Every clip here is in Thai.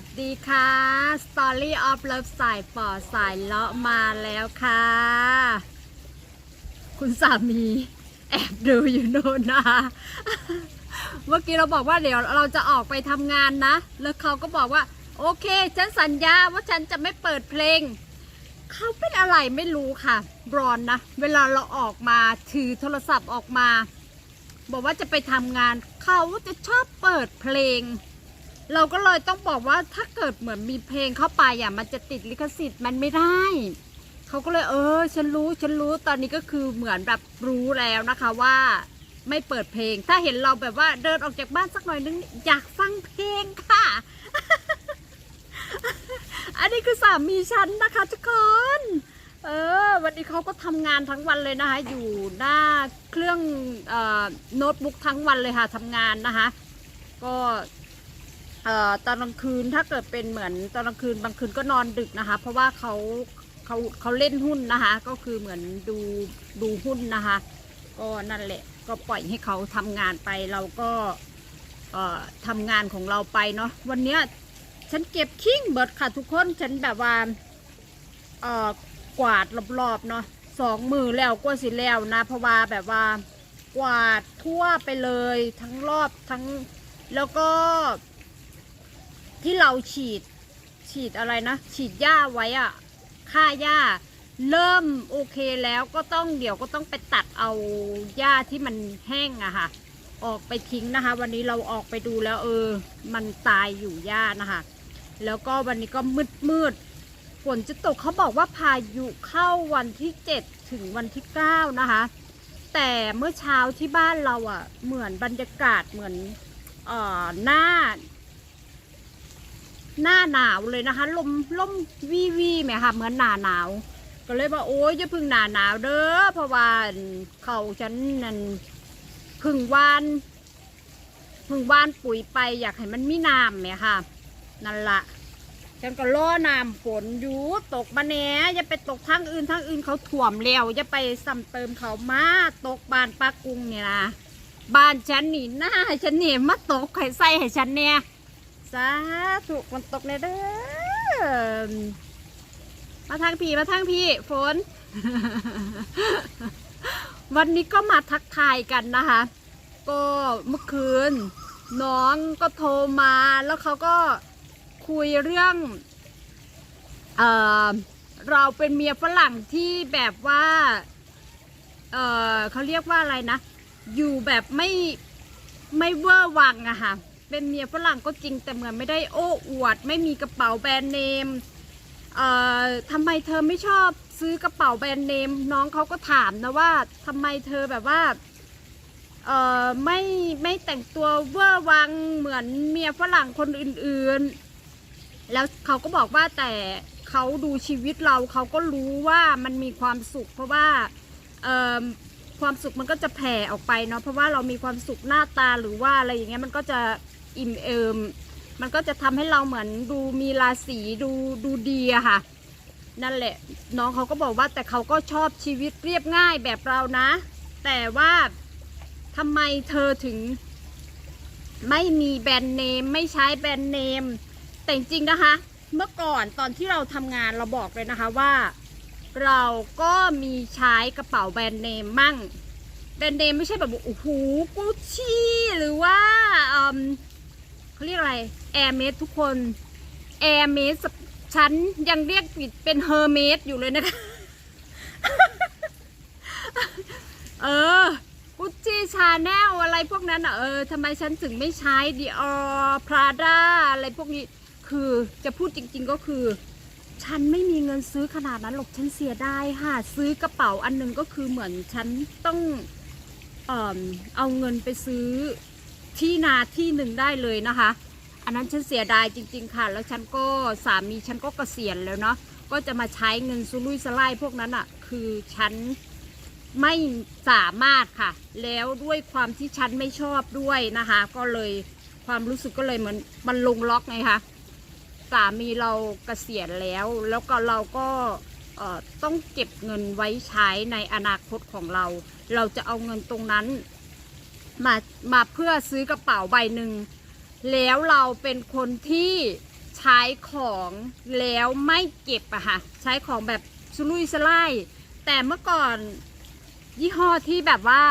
วัสดีค่ะ Story of Love สายป่อสายเลาะมาแล้วค่ะ คุณสามีแอบดูอยู่โน่นนะคะเมื่อกี้เราบอกว่าเดี๋ยวเราจะออกไปทำงานนะ แล้วเขาก็บอกว่า โอเค ฉันสัญญาว่าฉันจะไม่เปิดเพลง เขาเป็นอะไรไม่รู้ค่ะ บรอนนะ เวลาเราออกมาถือโทรศัพท์ออกมา บอกว่าจะไปทำงาน เขาจะชอบเปิดเพลง เราก็เลยต้องบอกว่าถ้าเกิดเหมือนมีเพลงเข้าไปอะมันจะติดลิขสิทธิ์มันไม่ได้เขาก็เลยเออ ฉันรู้ฉันรู้ตอนนี้ก็คือเหมือนแบบรู้แล้วนะคะว่าไม่เปิดเพลง ถ้าเห็นเราแบบว่าเดินออกจากบ้านสักหน่อยนึงอยากฟังเพลงค่ะ อันนี้คือสามีฉันนะคะทุกคนเออวันนี้เขาก็ทำงานทั้งวันเลยนะคะอยู่หน้าเครื่องออโน้ตบุ๊กทั้งวันเลยค่ะทำงานนะคะ ก็ ตอนกลางคืนถ้าเกิดเป็นเหมือนตอนกลางคืนบางคืนก็นอนดึกนะคะ เพราะว่าเขาเขาเขาเล่นหุ้นนะคะ ก็คือเหมือนดูดูหุ้นนะคะ ก็นั่นแหละก็ปล่อยให้เขาทำงานไปเราก็เอ่อทำงานของเราไปเนาะวันเนี้ยฉันเก็บคิ้งเบิดค่ะทุกคนฉันแบบว่าเออกวาดรอบๆเนาะสองมือแล้วก็สิแล้วนะเพราะว่าแบบว่ากวาดทั่วไปเลยทั้งรอบทั้งแล้วก็ ที่เราฉีดฉีดอะไรนะ ฉีดหญ้าไว้อะฆ่าหญ้า เริ่มโอเคแล้วก็ต้องเดี๋ยวก็ต้องไปตัดเอาหญ้าที่มันแห้งอะค่ะ ออกไปทิ้งนะคะ วันนี้เราออกไปดูแล้วเออ มันตายอยู่หญ้านะคะ แล้วก็วันนี้ก็มืดมืดฝนจะตกเขาบอกว่าพายุเข้าวันที่เจ็ดถึงวันที่เก้านะคะ แต่เมื่อเช้าที่บ้านเราอะเหมือนบรรยากาศเหมือนเอ่อหน้า หน้าหนาวเลยนะคะ ลมลมวีวีไหมค่ะ เหมือนหน้าหนาว ก็เลยว่าโอ้ยจะพึ่งหน้าหนาวเด้อเพราะว่าเขาฉันนั่นพึ่งวานพึ่งวานปุ๋ยไปอยากให้มันมีน้ำไหมค่ะ นั่นละฉันก็ล่อน้ำฝนอยู่ตกมาแหน่อย่าไปตกทางอื่นทางอื่นเขาถ่วมแล้วอย่าไปซ้ำเติมเขามาตกบานปลากุงเนี่ยนะบ้านฉันนี่หน้าฉันนี่มาตกไข่ใส่ให้ฉันเนี่ย สาธุมันตกในเด้อมาทางพี่มาทางพี่ฝน วันนี้ก็มาทักทายกันนะคะ ก็เมื่อคืน น้องก็โทรมาแล้วเขาก็คุยเรื่อง เออเราเป็นเมียฝรั่งที่แบบว่า เออเขาเรียกว่าอะไรนะ อยู่แบบไม่ไม่เวอร์วังอะค่ะ เป็นเมียฝรั่งก็จริงแต่เหมือนไม่ได้โอ้อวด ไม่มีกระเป๋าแบรนด์เนมเอ่อทำไมเธอไม่ชอบซื้อกระเป๋าแบรนด์เนม น้องเขาก็ถามนะว่าทำไมเธอแบบว่าเอ่อไม่ไม่แต่งตัวเวอร์วังเหมือนเมียฝรั่งคนอื่นๆ แล้วเขาก็บอกว่าแต่เขาดูชีวิตเราเขาก็รู้ว่ามันมีความสุข เพราะว่าเอ่อความสุขมันก็จะแผ่ออกไปเนาะเพราะว่าเรามีความสุขหน้าตาหรือว่าอะไรอย่างเงี้ยมันก็จะ อิ่มเอิมมันก็จะทำให้เราเหมือนดูมีราศีดูดูดีอะค่ะ นั่นแหละ น้องเขาก็บอกว่าแต่เขาก็ชอบชีวิตเรียบง่ายแบบเรานะ แต่ว่าทำไมเธอถึง ไม่มีแบรนด์เนม ไม่ใช้แบรนด์เนม แต่จริงนะคะ เมื่อก่อนตอนที่เราทำงานเราบอกเลยนะคะว่า เราก็มีใช้กระเป๋าแบรนด์เนมมั่งแบรนด์เนมไม่ใช่แบบโอ้โหกุชชี่หรือว่าอืม เขาเรียกอะไรแอร์เมสทุกคนแอร์เมสฉันยังเรียกผิดเป็นเฮอร์เมสอยู่เลยนะคะ เออกุชชี่ชาแนลอะไรพวกนั้นอะเออทำไมฉันถึงไม่ใช้ดีออพราด้าอะไรพวกนี้ คือจะพูดจริง ๆก็คือ ฉันไม่มีเงินซื้อขนาดนั้นหรอกฉันเสียดายค่ะ ซื้อกระเป๋าอันหนึงก็คือเหมือนฉันต้องเออเอาเงินไปซื้อ ที่นาที่หนึ่งได้เลยนะคะ อันนั้นฉันเสียดายจริง ๆ ค่ะ แล้วฉันก็สามีฉันก็เกษียณแล้วเนาะก็จะมาใช้เงินซุรุ่ยสไลพวกนั้นอะ่ะ คือฉันไม่สามารถค่ะ แล้วด้วยความที่ฉันไม่ชอบด้วยนะคะ ก็เลยความรู้สึกก็เลยเหมือนมันลงล็อกไงคะสามีเราเกษียณแล้ว แล้วก็เราก็ต้องเก็บเงินไว้ใช้ในอนาคตของเรา เราจะเอาเงินตรงนั้น มามาเพื่อซื้อกระเป๋าใบหนึ่ง แล้วเราเป็นคนที่ใช้ของแล้วไม่เก็บอะค่ะใช้ของแบบสุรุ่ยสลายแต่เมื่อก่อนยี่ห้อที่แบบว่า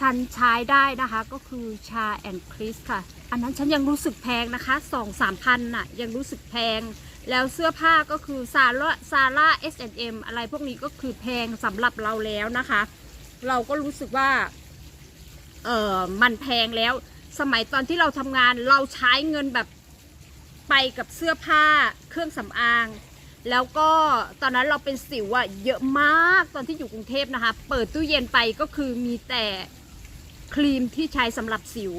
ฉันใช้ได้นะคะก็คือชาแอนคริสค่ะ อันนั้นฉันยังรู้สึกแพงนะคะสองสามพันน่ะยังรู้สึกแพง แล้วเสื้อผ้าก็คือซาร่าซาร่า S&M อะไรพวกนี้ก็คือแพงสำหรับเราแล้วนะคะ เราก็รู้สึกว่า เออมันแพงแล้ว สมัยตอนที่เราทำงานเราใช้เงินแบบไปกับเสื้อผ้าเครื่องสำอาง แล้วก็ตอนนั้นเราเป็นสิวอะเยอะมากตอนที่อยู่กรุงเทพนะคะ เปิดตู้เย็นไปก็คือมีแต่ครีมที่ใช้สำหรับสิว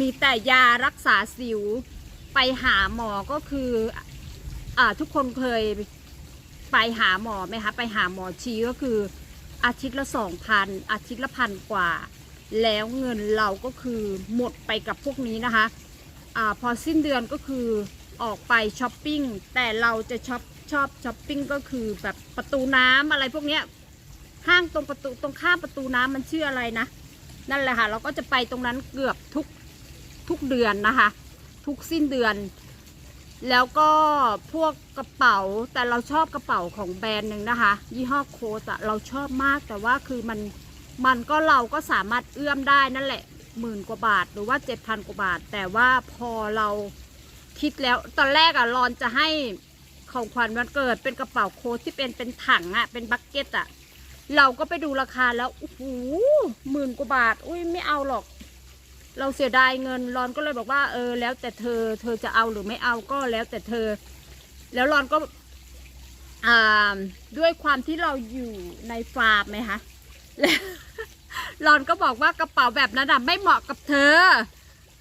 มีแต่ยารักษาสิว ไปหาหมอก็คืออ่าทุกคนเคยไปหาหมอไหมคะ ไปหาหมอชีก็คืออาทิตย์ละสองพันอาทิตย์ละพันกว่า แล้วเงินเราก็คือหมดไปกับพวกนี้นะคะอ่าพอสิ้นเดือนก็คือออกไปช้อปปิ้งแต่เราจะช็อปชอบช้อปปิ้งก็คือแบบประตูน้ำอะไรพวกเนี้ยห้างตรงประตูตรงข้ามประตูน้ำมันชื่ออะไรนะนั่นแหละค่ะ เราก็จะไปตรงนั้นเกือบทุกทุกเดือนนะคะ ทุกสิ้นเดือน แล้วก็พวกกระเป๋าแต่เราชอบกระเป๋าของแบรนด์หนึ่งนะคะ ยี่ห้อโคตอะเราชอบมากแต่ว่าคือมัน มันก็เราก็สามารถเอื้อมได้นั่นแหละหมื่นกว่าบาทหรือว่าเจ็ดพันกว่าบาท แต่ว่าพอเราคิดแล้วตอนแรกอะรอนจะให้ของขวัญวันเกิดเป็นกระเป๋าโค้ทที่เป็นเป็นถังอะเป็นบักเก็ตอะเราก็ไปดูราคาแล้วโอ้โหหมื่นกว่าบาท อุ้ยไม่เอาหรอก เราเสียดายเงินรอนก็เลยบอกว่าเออ แล้วแต่เธอ เธอจะเอาหรือไม่เอาก็แล้วแต่เธอ แล้วรอนก็อ่าด้วยความที่เราอยู่ในฟาร์มไหมคะแล้ว รอนก็บอกว่ากระเป๋าแบบนั้นอะไม่เหมาะกับเธอ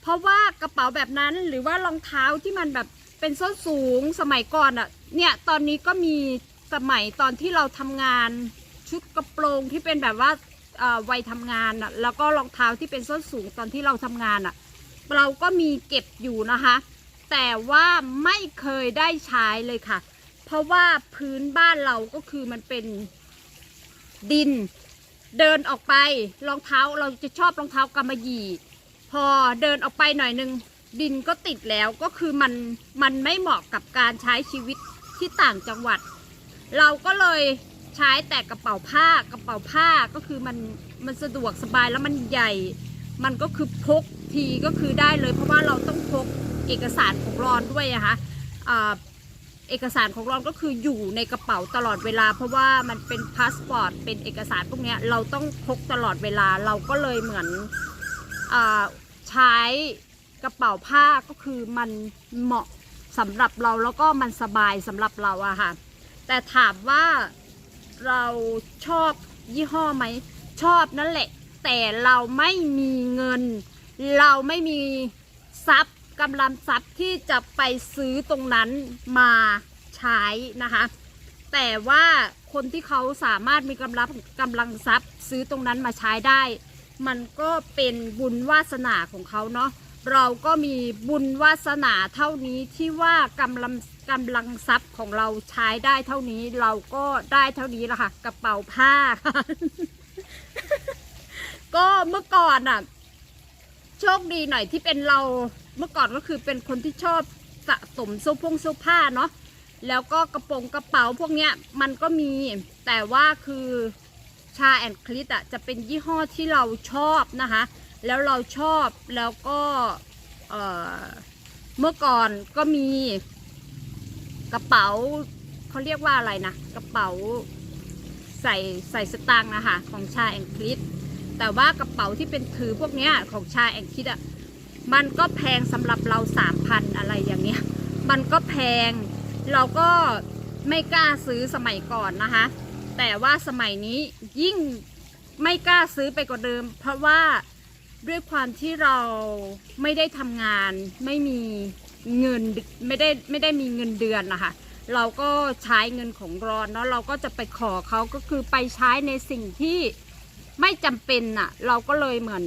เพราะว่ากระเป๋าแบบนั้นหรือว่ารองเท้าที่มันแบบเป็นส้นสูงสมัยก่อนอะเนี่ยตอนนี้ก็มีสมัยตอนที่เราทำงานชุดกระโปรงที่เป็นแบบว่าวัยทำงานอะแล้วก็รองเท้าที่เป็นส้นสูงตอนที่เราทำงานอะเราก็มีเก็บอยู่นะคะ แต่ว่าไม่เคยได้ใช้เลยค่ะ เพราะว่าพื้นบ้านเราก็คือมันเป็นดิน เดินออกไปรองเท้าเราจะชอบรองเท้ากำมะหยี่ พอเดินออกไปหน่อยหนึ่งดินก็ติดแล้วก็คือมันมันไม่เหมาะกับการใช้ชีวิตที่ต่างจังหวัด เราก็เลยใช้แต่กระเป๋าผ้ากระเป๋าผ้าก็คือมันมันสะดวกสบายแล้วมันใหญ่ มันก็คือพกทีก็คือได้เลย เพราะว่าเราต้องพกเอกสารของรอนด้วยนะคะอ่า เอกสารของเรอนก็คืออยู่ในกระเป๋าตลอดเวลา เพราะว่ามันเป็นพาสปอร์ตเป็นเอกสารพวกนี้เราต้องพกตลอดเวลาเราก็เลยเหมือนอใช้กระเป๋าผ้าก็คือมันเหมาะสำหรับเราแล้วก็มันสบายสำหรับเราอะค่ะ แต่ถามว่าเราชอบยี่ห้อไหมชอบนั่นแหละ แต่เราไม่มีเงิน เราไม่มีทรัพย์ กำลังทรัพย์ที่จะไปซื้อตรงนั้นมาใช้นะคะ แต่ว่าคนที่เขาสามารถมีกำลังกำลังทรัพย์ซื้อตรงนั้นมาใช้ได้ มันก็เป็นบุญวาสนาของเขาเนาะเราก็มีบุญวาสนาเท่านี้ที่ว่ากำลังกำลังทรัพย์ของเราใช้ได้เท่านี้เราก็ได้เท่านี้ละค่ะกระเป๋าผ้าค่ะก็เมื่อก่อนอะ โชคดีหน่อยที่เป็นเรา เมื่อก่อนก็คือเป็นคนที่ชอบสะสมเสื้อพงเสื้อผ้าเนาะแล้วก็กระโปรงกระเป๋าพวกเนี้ยมันก็มีแต่ว่าคือชาแอนคลิตอะจะเป็นยี่ห้อที่เราชอบนะคะ แล้วเราชอบแล้วก็เออเมื่อก่อนก็มีกระเป๋าเขาเรียกว่าอะไรนะ กระเป๋าใส่ใส่สตางค์นะคะของชาแอนคลิตแต่ว่ากระเป๋าที่เป็นถือพวกเนี้ยของชาแอนคลิตอะ มันก็แพงสำหรับเราสามพันอะไรอย่างเงี้ย มันก็แพง เราก็ไม่กล้าซื้อสมัยก่อนนะคะ แต่ว่าสมัยนี้ยิ่งไม่กล้าซื้อไปกว่าเดิม เพราะว่าด้วยความที่เราไม่ได้ทำงานไม่มีเงินไม่ได้ไม่ได้มีเงินเดือนนะคะเราก็ใช้เงินของรอนเนาะเราก็จะไปขอเขาก็คือไปใช้ในสิ่งที่ไม่จำเป็นน่ะ เราก็เลยเหมือน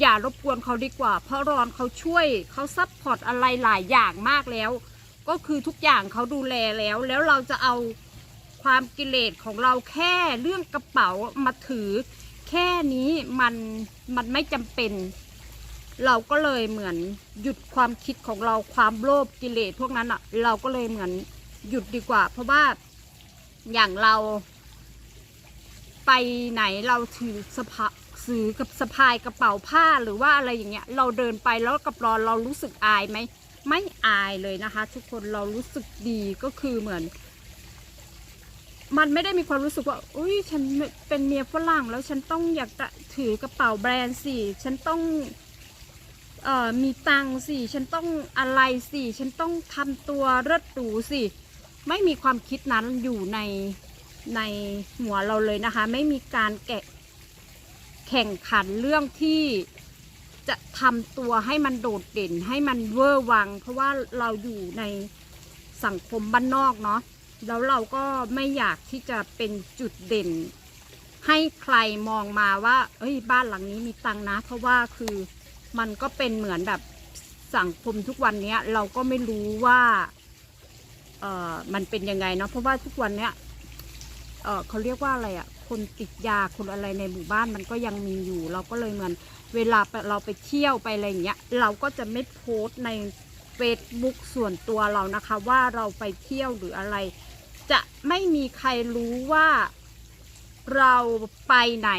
อย่ารบกวนเขาดีกว่า เพราะรอนเขาช่วยเขาซัพพอร์ตอะไรหลายอย่างมากแล้ว ก็คือทุกอย่างเขาดูแลแล้ว แล้วเราจะเอาความกิเลสของเราแค่เรื่องกระเป๋ามาถือ แค่นี้มันมันไม่จำเป็น เราก็เลยเหมือนหยุดความคิดของเราความโลภกิเลสพวกนั้นอะเราก็เลยเหมือนหยุดดีกว่า เพราะว่าอย่างเราไปไหนเราถือสะพะ ซื้อกับสะพายกระเป๋าผ้าหรือว่าอะไรอย่างเงี้ย เราเดินไปแล้วกับรอนเรารู้สึกอายไหมไม่อายเลยนะคะ ทุกคนเรารู้สึกดีก็คือเหมือน มันไม่ได้มีความรู้สึกว่าอุ้ยฉันเป็นเมียฝรั่งแล้วฉันต้องอยากจะถือกระเป๋าแบรนด์สิฉันต้องเอ่อมีตังค์สิฉันต้องอะไรสิฉันต้องทำตัวเลิศหรูสิไม่มีความคิดนั้นอยู่ในในหัวเราเลยนะคะ ไม่มีการแกะ แข่งขันเรื่องที่จะทำตัวให้มันโดดเด่นให้มันเวอร์วัง เพราะว่าเราอยู่ในสังคมบ้านนอกเนาะแล้วเราก็ไม่อยากที่จะเป็นจุดเด่น ให้ใครมองมาว่า เอ้ยบ้านหลังนี้มีตังนะ เพราะว่าคือมันก็เป็นเหมือนแบบสังคมทุกวันเนี้ยเราก็ไม่รู้ว่าเออมันเป็นยังไงเนาะเพราะว่าทุกวันเนี้ยเออเขาเรียกว่าอะไรอะ่ะ คนติดยาคนอะไรในหมู่บ้านมันก็ยังมีอยู่ เราก็เลยเหมือนเวลาเราไปเที่ยวไปอะไรอย่างเงี้ยเราก็จะไม่โพสต์ใน Facebook ส่วนตัวเรานะคะ ว่าเราไปเที่ยวหรืออะไร จะไม่มีใครรู้ว่าเราไปไหน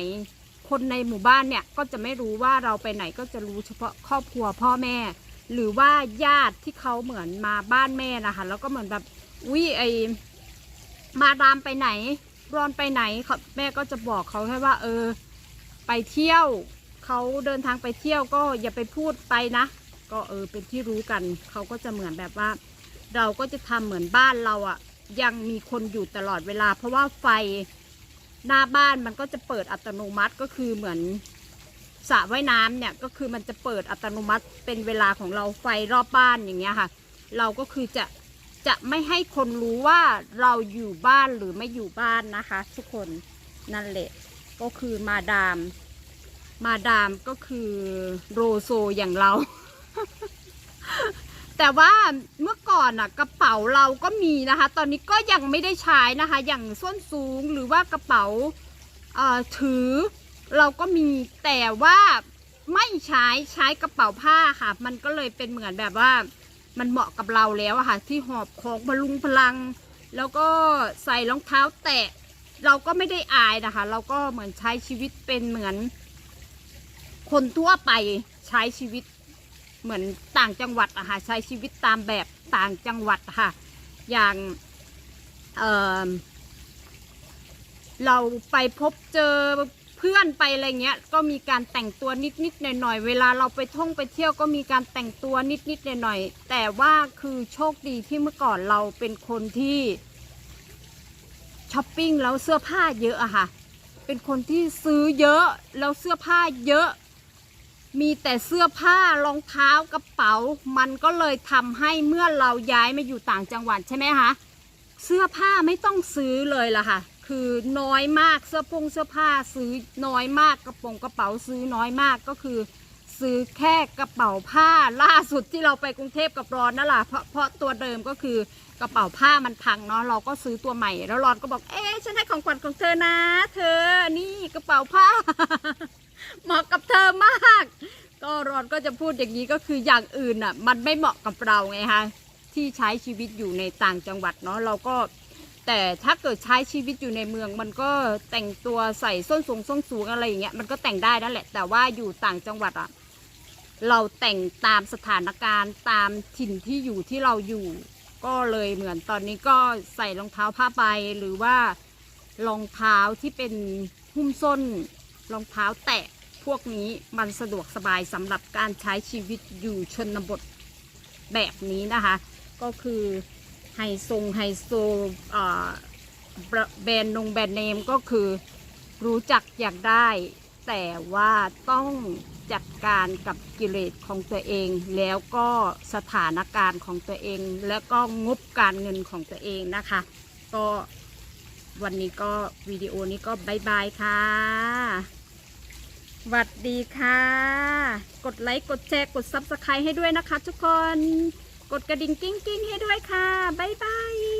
คนในหมู่บ้านเนี่ยก็จะไม่รู้ว่าเราไปไหนก็จะรู้เฉพาะครอบครัวพ่อแม่ หรือว่าญาติที่เขาเหมือนมาบ้านแม่นะคะแล้วก็เหมือนแบบอุ้ยไอมาดามไปไหน รอนไปไหนเขาแม่ก็จะบอกเขาแค่ว่าเออ ไปเที่ยวเขาเดินทางไปเที่ยวก็อย่าไปพูดไปนะ ก็เออเป็นที่รู้กันเขาก็จะเหมือนแบบว่า เราก็จะทำเหมือนบ้านเราอะ่ะยังมีคนอยู่ตลอดเวลา เพราะว่าไฟหน้าบ้านมันก็จะเปิดอัตโนมัติก็คือเหมือนสระว่ายน้ำเนี่ยก็คือมันจะเปิดอัตโนมัติเป็นเวลาของเราไฟรอบบ้านอย่างเงี้ยค่ะ เราก็คือจะ จะไม่ให้คนรู้ว่าเราอยู่บ้านหรือไม่อยู่บ้านนะคะ ทุกคนนั่นแหละก็คือมาดาม มาดามก็คือโรโซอย่างเรา แต่ว่าเมื่อก่อนน่ะกระเป๋าเราก็มีนะคะ ตอนนี้ก็ยังไม่ได้ใช้นะคะ อย่างส้นสูงหรือว่ากระเป๋าถือเราก็มีแต่ว่าไม่ใช้ใช้กระเป๋าผ้าค่ะ มันก็เลยเป็นเหมือนแบบว่า มันเหมาะกับเราแล้วอะค่ะ ที่หอบของพลุงพลัง แล้วก็ใส่รองเท้าแตะ เราก็ไม่ได้อายนะคะ เราก็เหมือนใช้ชีวิตเป็นเหมือน คนทั่วไปใช้ชีวิตเหมือนต่างจังหวัดอะค่ะใช้ชีวิตตามแบบต่างจังหวัดค่ะ อย่างเเราไปพบเจอ พื่อนไปอะไรเงี้ยก็มีการแต่งตัวนิดๆหน่อยๆเวลาเราไปท่องไปเที่ยวก็มีการแต่งตัวนิดๆหน่อยๆแต่ว่าคือโชคดีที่เมื่อก่อนเราเป็นคนที่ช้อปปิ้งแล้วเสื้อผ้าเยอะอะค่ะ เป็นคนที่ซื้อเยอะแล้วเสื้อผ้าเยอะ มีแต่เสื้อผ้ารองเท้ากระเป๋า มันก็เลยทำให้เมื่อเราย้ายมาอยู่ต่างจังหวัดใช่ไหมคะเสื้อผ้าไม่ต้องซื้อเลยล่ะค่ะ คือน้อยมากเสื้อผงเสื้อผ้าซื้อน้อยมากกระโปรงกระเป๋าซื้อน้อยมากก็คือ ซื้อแค่กระเป๋าผ้าล่าสุดที่เราไปกรุงเทพกับรอนนั่นแหละเพราะเพราะตัวเดิมก็คือกระเป๋าผ้ามันพังเนาะเราก็ซื้อตัวใหม่ แล้วรอนก็บอกเอ๊ะฉันให้ของขวัญของเธอนะ เธอนี่กระเป๋าผ้าเหมาะกับเธอมาก ก็รอนก็จะพูดอย่างนี้ก็คืออย่างอื่นอะ มันไม่เหมาะกับเราไงคะที่ใช้ชีวิตอยู่ในต่างจังหวัดเนาะเราก็ แต่ถ้าเกิดใช้ชีวิตอยู่ในเมือง มันก็แต่งตัวใส่ส้นสูงส้นสูงอะไรอย่างเงี้ยมันก็แต่งได้นั่นแหละ แต่ว่าอยู่ต่างจังหวัดอะเราแต่งตามสถานการณ์ตามถิ่นที่อยู่ที่เราอยู่ ก็เลยเหมือนตอนนี้ก็ใส่รองเท้าผ้าใบหรือว่ารองเท้าที่เป็นหุ้มส้นรองเท้าแตะพวกนี้มันสะดวกสบายสำหรับการใช้ชีวิตอยู่ชนบทแบบนี้นะคะ ก็คือ ไฮซงไฮโซแบรนด์นงแบรนด์เนมก็คือรู้จักอยากได้ แต่ว่าต้องจัดการกับกิเลสของตัวเอง แล้วก็สถานการณ์ของตัวเอง แล้วก็งบการเงินของตัวเองนะคะ ก็วันนี้ก็วิดีโอนี้ก็บายบายค่ะสวัสดีค่ะ กดไลค์ กดแชร์ กดซับสไครต์ให้ด้วยนะคะทุกคน กดกระดิ่งกิ้งกิ้งให้ด้วยค่ะ บ๊ายบาย